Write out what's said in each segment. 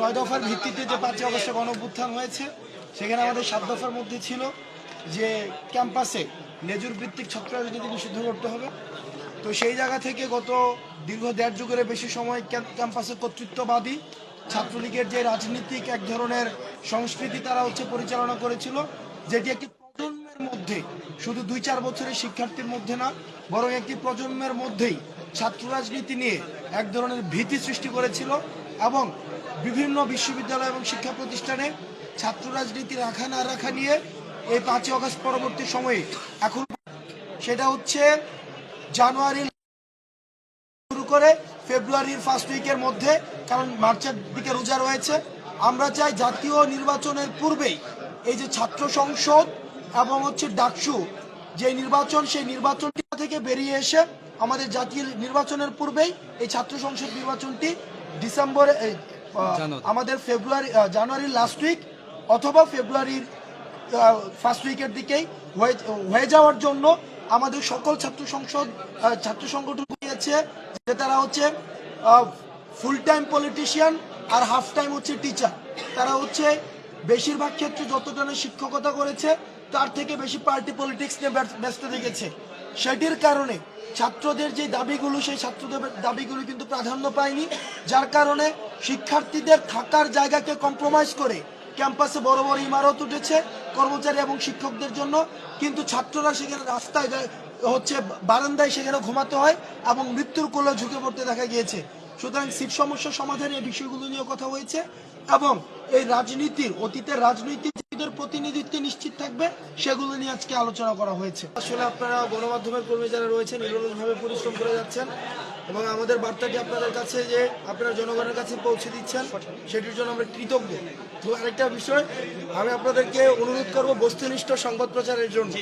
নয় দফার ভিত্তিতে যে পাঁচই অগস্টে গণ অভ্যুত্থান হয়েছে, সেখানে আমাদের সাত দফার মধ্যে ছিল যে ক্যাম্পাসে লেজুর ভিত্তিক ছাত্র রাজনীতি নিষিদ্ধ করতে হবে। তো সেই জায়গা থেকে গত দীর্ঘ দেড় যুগের বেশি সময় ক্যাম্প- ক্যাম্পাসে কর্তৃত্ববাদী ছাত্রলীগের যে রাজনীতিক এক ধরনের সংস্কৃতি তারা হচ্ছে পরিচালনা করেছিল, যেটি একটি প্রজন্মের মধ্যে শুধু দুই চার বছরের শিক্ষার্থীর মধ্যে না, বরং একটি প্রজন্মের মধ্যেই ছাত্র রাজনীতি নিয়ে এক ধরনের ভীতি সৃষ্টি করেছিল এবং বিভিন্ন বিশ্ববিদ্যালয় এবং শিক্ষা প্রতিষ্ঠানে ছাত্র রাজনীতি রাখা না রাখা নিয়ে এই পাঁচই অগস্ট পরবর্তী সময়ে এখন সেটা হচ্ছে জানুয়ারি শুরু করে ফেব্রুয়ারির ফার্স্ট উইকের মধ্যে, কারণ মার্চের দিকে রোজা রয়েছে। আমরা চাই জাতীয় নির্বাচনের পূর্বেই এই যে ছাত্র সংসদ এবং হচ্ছে ডাকসু, যে নির্বাচন, সেই নির্বাচনটি থেকে বেরিয়ে এসে আমাদের জাতীয় নির্বাচনের পূর্বেই এই ছাত্র সংসদ নির্বাচনটি ডিসেম্বরে আমাদের ফেব্রুয়ারি জানুয়ারির লাস্ট উইক অথবা ফেব্রুয়ারির ফার্স্ট উইকের দিকেই হয়ে যাওয়ার জন্য আমাদের সকল ছাত্র সংসদ ছাত্র সংগঠন নিয়েছে যে তারা হচ্ছে ফুল টাইম পলিটিশিয়ান আর হাফ টাইম হচ্ছে টিচার তারা হচ্ছে বেশিরভাগ ক্ষেত্রে যতটা শিক্ষকতা করেছে তার থেকে বেশি পার্টি পলিটিক্স নিয়ে ব্যস্ত- ব্যস্ত থেকেছে। সেটির কারণে ছাত্রদের যে দাবিগুলো, সেই ছাত্রদের দাবিগুলো কিন্তু প্রাধান্য পায়নি। যার কারণে শিক্ষার্থীদের থাকার জায়গাকে কম্প্রোমাইজ করে ক্যাম্পাসে বড় বড় ইমারত উঠেছে কর্মচারী এবং শিক্ষকদের জন্য। কিন্তু ছাত্ররা সেখানে রাস্তায় হচ্ছে বারান্দায় সেখানে ঘুমাতে হয় এবং মৃত্যুর কোলে ঝুঁকে পড়তে দেখা গিয়েছে। সুতরাং সিট সমস্যা সমাধানে এই বিষয়গুলো নিয়ে কথা হয়েছে এবং এই রাজনীতির, অতীতের রাজনীতিবিদের প্রতিনিধিত্ব নিশ্চিত থাকবে সেগুলো নিয়ে আজকে আলোচনা করা হয়েছে। আসলে আপনারা গণমাধ্যমের কর্মী যারা রয়েছেন নিরলসভাবে পরিশ্রম করে যাচ্ছেন এবং আমাদের বার্তাটি আপনাদের কাছে যে আপনারা জনগণের কাছে পৌঁছে দিচ্ছেন সেটির জন্য আমরা কৃতজ্ঞ। তো আরেকটা বিষয় আমি আপনাদেরকে অনুরোধ করব বস্তুনিষ্ঠ সংবাদ প্রচারের জন্য।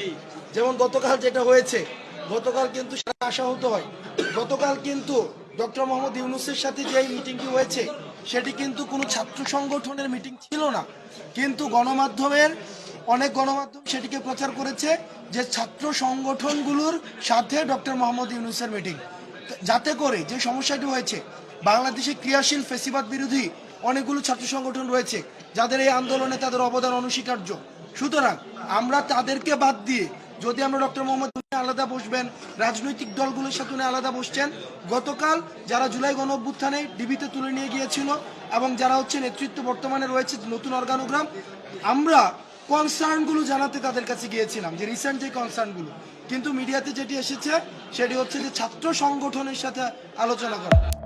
যেমন গতকাল যেটা হয়েছে গতকাল কিন্তু আশাহত হয়। গতকাল কিন্তু ডক্টর মোহাম্মদ ইউনুসের সাথে যে মিটিংটি হয়েছে, সেটি কিন্তু কোনো ছাত্র সংগঠনের মিটিং ছিল না। কিন্তু গণমাধ্যমের, অনেক গণমাধ্যম সেটিকে প্রচার করেছে যে ছাত্র সংগঠনগুলোর সাথে ডক্টর মোহাম্মদ ইউনুসের মিটিং যাতে করে যে সমস্যাটি হয়েছে, বাংলাদেশে ক্রিয়াশীল ফেসিবাদ বিরোধী অনেকগুলো ছাত্র সংগঠন রয়েছে, যাদের এই আন্দোলনে তাদের অবদান অনস্বীকার্য। সুতরাং আমরা তাদেরকে বাদ দিয়ে যদি আমরা ডক্টর মোহাম্মদ উনি আলাদা বসবেন, রাজনৈতিক দলগুলোর সাথে উনি আলাদা বসছেন, গতকাল যারা জুলাই গণ অভ্যুত্থানে ডিবিতে তুলে নিয়ে গিয়েছিল এবং যারা হচ্ছে নেতৃত্ব বর্তমানে রয়েছে নতুন অর্গানোগ্রাম, আমরা কনসার্নগুলো জানাতে তাদের কাছে গিয়েছিলাম, যে রিসেন্ট যে কনসার্নগুলো কিন্তু মিডিয়াতে যেটি এসেছে, সেটি হচ্ছে যে ছাত্র সংগঠনের সাথে আলোচনা করা।